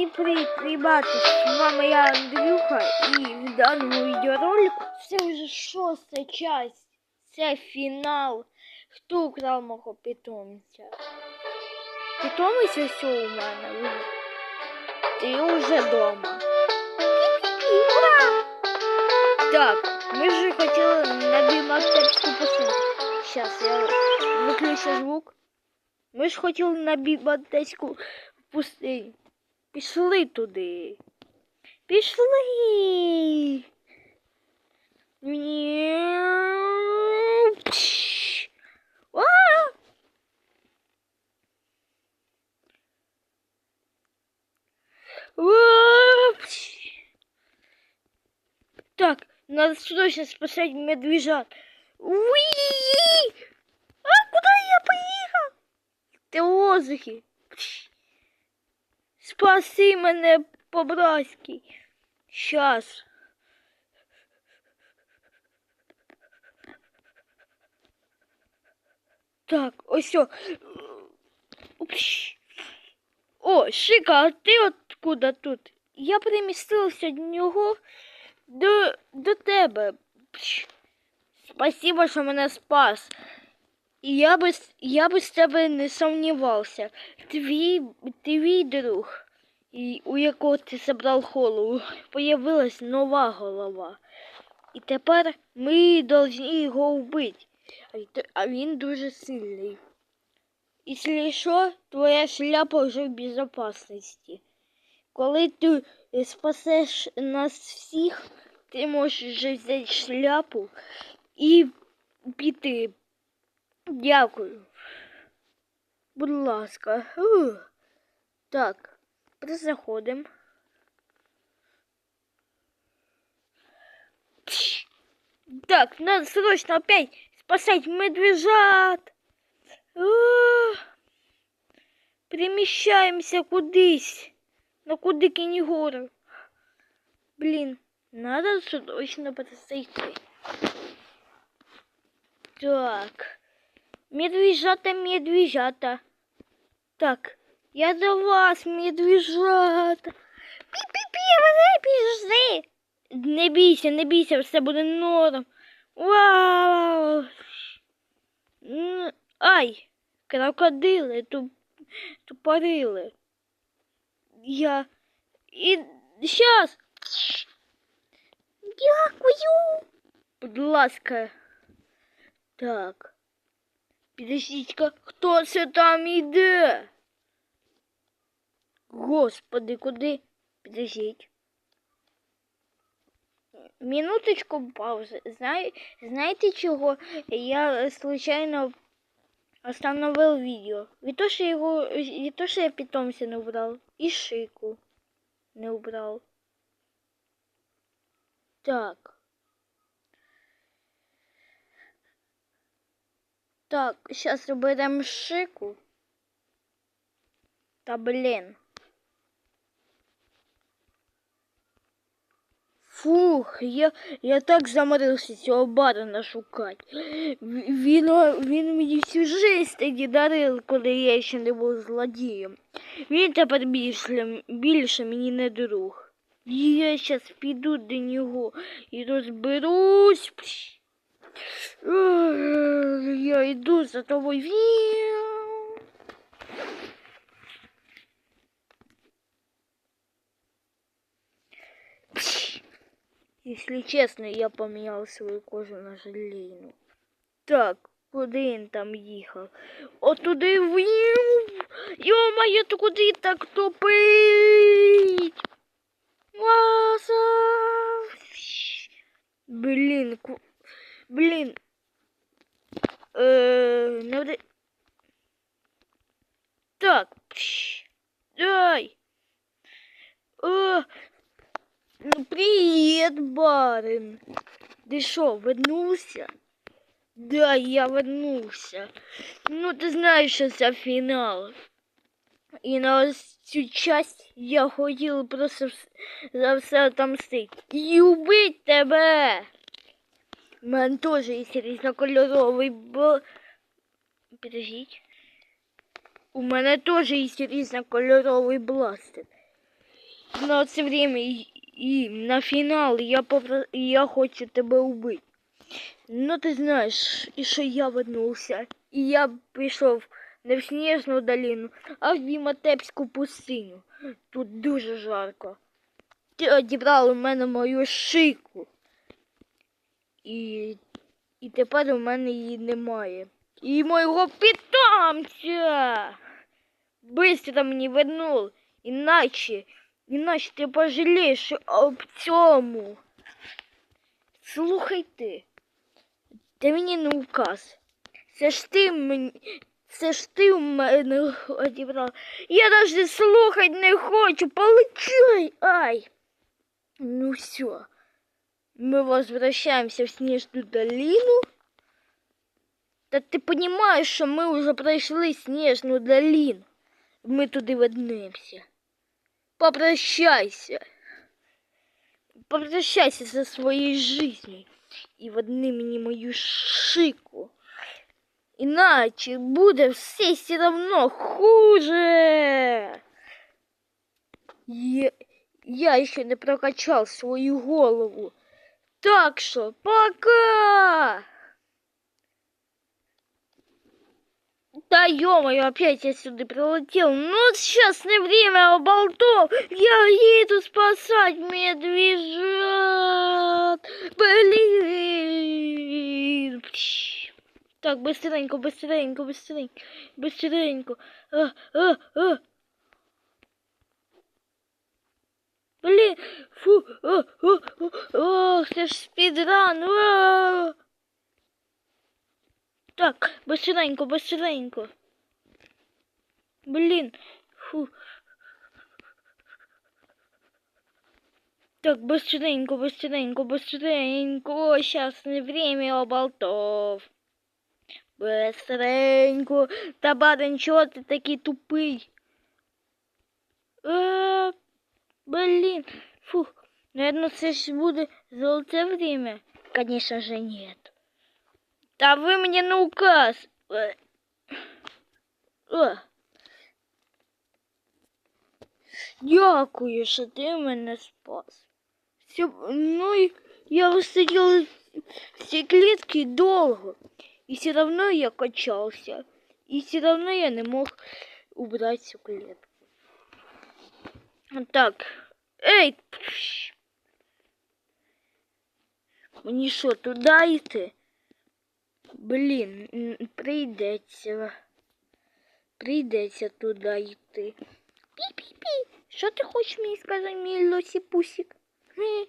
Всім привіт, ребята! З вами я Андрюха і в даному відеоролику це вже шоста часть. Це фінал. Хто украв мого питомця? Питомець ось у мене. Ти вже вдома. Так, ми ж хотіли на бімастецьку посилку. Зараз я виключу звук. Ми ж хотіли на бімастецьку пустиню. Пішли туди. Пішли. Ні. А. Так, надо срочно спасать медвежат. Уи! А куда я поехал? Ты в воздухе. Пш. Спаси мене по-братськи. Щас. Так, ось о. О, Шика, а ти откуда тут? Я перемістилася до нього до, до тебе. Спасибо, що мене спас. Я без, я без тебе не сумнівався. Твій, твій друг, у якого ти забрав голову, появилась нова голова. І тепер ми повинні його вбити. А він дуже сильний. Якщо що, твоя шляпа вже в безопасності. Коли ти спасеш нас всіх, ти можеш вже взяти шляпу і піти. Дякую. Будь ласка. Ух. Так, заходимо. Так, надо срочно опять спасать медвежат. Ух. Переміщаємося кудись. На куди кінігору. Блін, надо срочно пересейти. Так. Медвежата, медвежата. Так, я до вас, медвежата. Пі-пі-пі, мене пішли. Не бійся, не бійся, все буде норм. Вау. Ай, крокодили, туп, тупорили. Я. І щас. Дякую. Будь ласка. Так. Підождіть-ка, хто це там іде? Господи, куди? Підождіть. Минуточку паузи. Знає, знаєте чого? Я случайно остановив відео. Від того, що його, від того, що я питомця не убрав. І шику не убрав. Так. Так, сейчас беремо шику. Та блін. Фух, я, я так заморився цього барона шукати. Він, він мені всю жизнь тоді дарив, коли я ще не був злодієм. Він тепер більше, більше мені не друг. Я зараз піду до нього і розберусь. Я йду за тобою. Если честно, я поменял свою кожу на желейну. Так, куди він там їхав? О, туди вів. Йо-моє, то куди так топить? Блін, ку... Блін. Е, не вди- Так. пш, Дай. О, ну, привіт, барин. Ти що, вернувся? Да, я вернувся. Ну, ти знаєш, що це фінал. І на ось цю часть я хотів просто вс- за все отомстити. І убить тебе. У мене теж є різнокольоровий бо. У мене теж є різнокольоровий бластер. на це время і, на фінал я попро... я хочу тебе вбити. Ну ти знаєш, і що я вернувся. І я пішов не в Сніжну долину, а в Діматепську пустиню. Тут дуже жарко. Ти одібрав у мене мою шику. І, і тепер у мене її немає. І мого питомця. Быстро мені вернув, іначе, іначе ти пожалієш об цьому. Слухай ти, ти мені не указ. Це ж ти мені, це ж ти в мене одібрав. Я навіть слухати не хочу, получай, ай. Ну все, мы возвращаемся в Снежную долину. Та ти розумієш, що ми вже пройшли Снежну долину. Ми туди вернемося. Попрощайся. Попрощайся со своей жизнью. І верни мені мою шику. Іначе буде все все равно хуже. Я, я ще не прокачав свою голову. Так що, пока! Да ё опять я сюда прилетел. Ну, сейчас не время болтов. Я еду спасать медвежат. Блин. Так, быстренько, быстренько, быстренько, быстренько. А, а, а. Блин, фу, о, о, о, о, это ж спидран. О! Так, быстренько, быстренько. Блин, фу. Так, быстренько, быстренько, быстренько. О, сейчас не время болтов. Быстренько. Табадан, чего ты такие тупый? Э -э блин, фу. Наверное, це ж буде золоте время. Конечно же, нет. Та ви мені не указ. Е. Дякую, що ти мене спас. Все, ну я висиділа в цій клітці довго. І все равно я качався. І все равно я не мог убрать цю клітку. Так. Ей! Мені що, туди йти? Блін, прийдеться. Прийдеться туди йти. Пі-пі-пі. Що ти хочеш мені сказати, мій лосіпусік? Ге.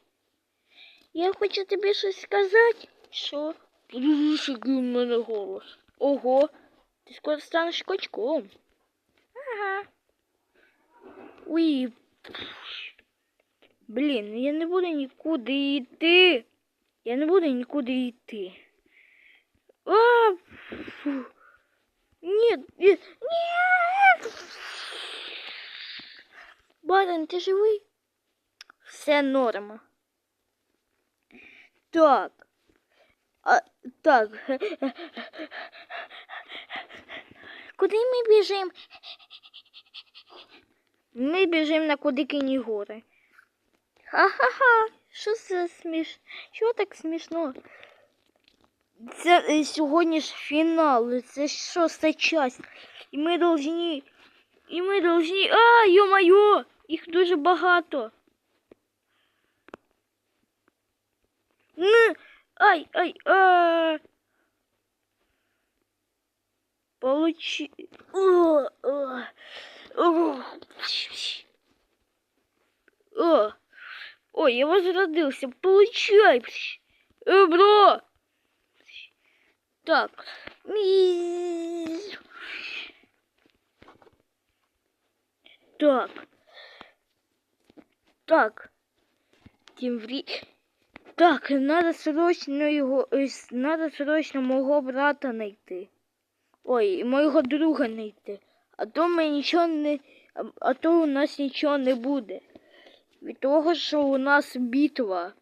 Я хочу тобі щось сказати. Що? Подивись, який у мене голос. Ого, ти скоро станеш качком. Ага. Уй. Блін, я не буду нікуди йти. Я не буду нікуди йти. А, фу. Нет, нет, нет. Барин, ти живий? Все норма. Так. А, так. Куди ми біжимо? Ми біжимо на Кудикині гори. Ха-ха-ха. Що це сміш? Що так смішно? Це е, сьогодні ж фінал, це шоста часть. І ми должні. І ми должні. А, йо-моє! Їх дуже багато. Ну, ай, ай, а. Получи. О, о, о. О. Я возродился. Получай. Э, бро. Так. Так. Так. Тем вре... Так, надо срочно його, е, надо срочно мого брата знайти. Ой, моєго друга знайти. А то ми нічого не. а- то у нас нічого не буде. Від того, що у нас битва.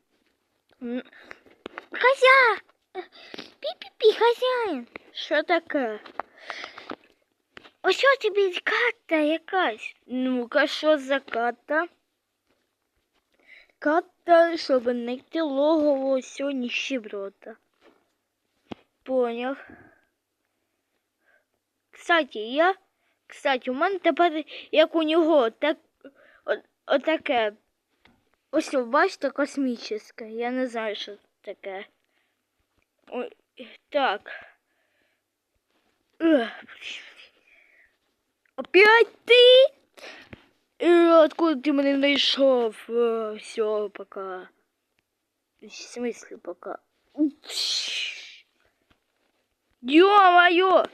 М. Хазя! Пі-пі-пі, хазяїн. Що таке? Ось тобі карта якась. Ну-ка, що за карта? карта, щоб знайти логово сьогодні щеброта. Поняв. Кстати, я. Кстати, у мене тепер, як у нього, так, о, отаке. Ось, о, бачите, космічне. Я не знаю, що це таке. Ой, так. Ех, Опять ти? Е, Откуда ти мене знайшов? Е, Все, пока. В смысле пока? Ё-моё!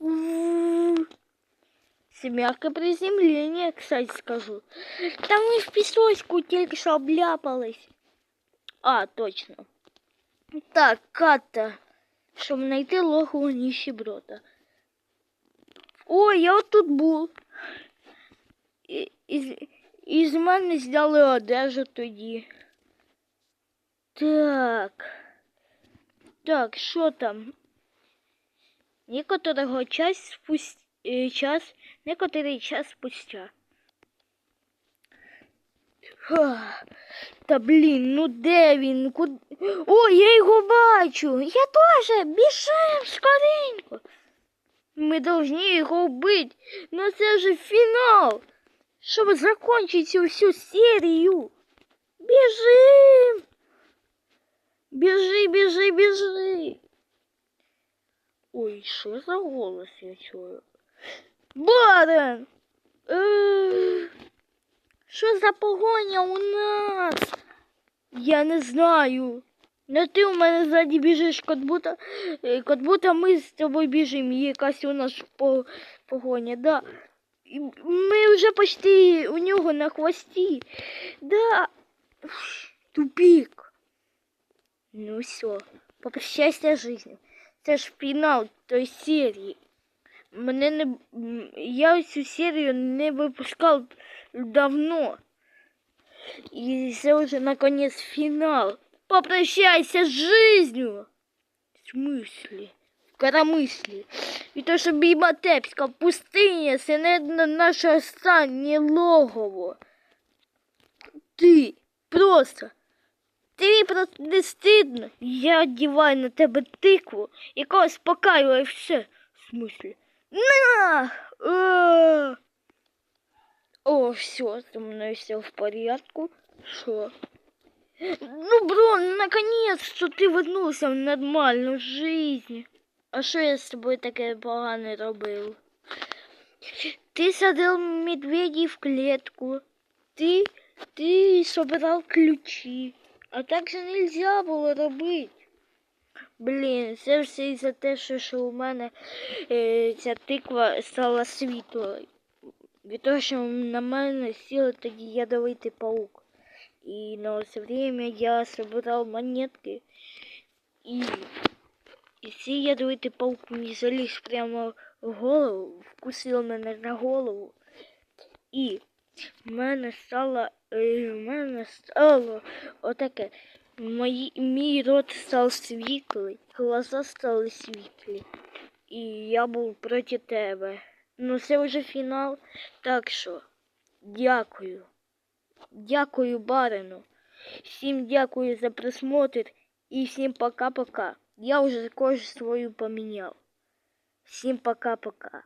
Э, м. Мягкое приземление, кстати, скажу. Там мы в песочку только что обляпалась. А, точно. Так, Ката, щоб знайти логово ніщеброда. О, я от тут був. І, із, із мене зняли одежу тоді. Так. Так, що там? Некоторого час спустя, час, некоторий час спустя. Ха, Та блін, ну де він? Куд... О, я його бачу. Я теж. Біжим скоренько. Ми должны його вбити. Ну це же фінал. Щоб закончити всю серію. Біжим. Біжи, біжи, біжи. Ой, що за голос я чую? Барен! Е, Що за погоня у нас? Я не знаю. Но ти у мене ззаді біжиш, як будто, е, як будто ми з тобою біжимо. Якась у нас погоня, да. І Ми вже почти у нього на хвості. Да. Тупик. Ну все, попрощайся життю. Це ж фінал тої серії. Мене не. Я цю серію не випускав давно. І це вже наконец фінал. Попрощайся з жизнью. В смысле? В коромислі. І то, що Біматепська пустиня, це не на- наше останнє логово. Ти просто. Тобі просто не стидно. Я одіваю на тебе тикву, яка успокаює все. В смысле? На! А! О, все, со мной все в порядку. Что? Ну, бро, ну, наконец-то ты вернулся в нормальну жизнь. А що я з тобою таке погане робив? Ти садив медведей в клетку. Ти, ти собирав ключі. А так же нельзя було робити. Блін, це все із-за те, що, у мене е, ця тиква стала світлою. Від того, що на мене сіли тоді ядовитий паук. І на це время я собирав монетки. І, і цей ядовитий паук мені заліз прямо в голову, вкусив мене на голову. І в мене стало, в мене стало отаке. Мої, мій рот став світлий, глаза стали світлі. І я був проти тебе. Ну це вже фінал. Так що, дякую. Дякую, барину. Всім дякую за просмотр і всім пока-пока. Я вже кожу свою поміняв. Всім пока-пока.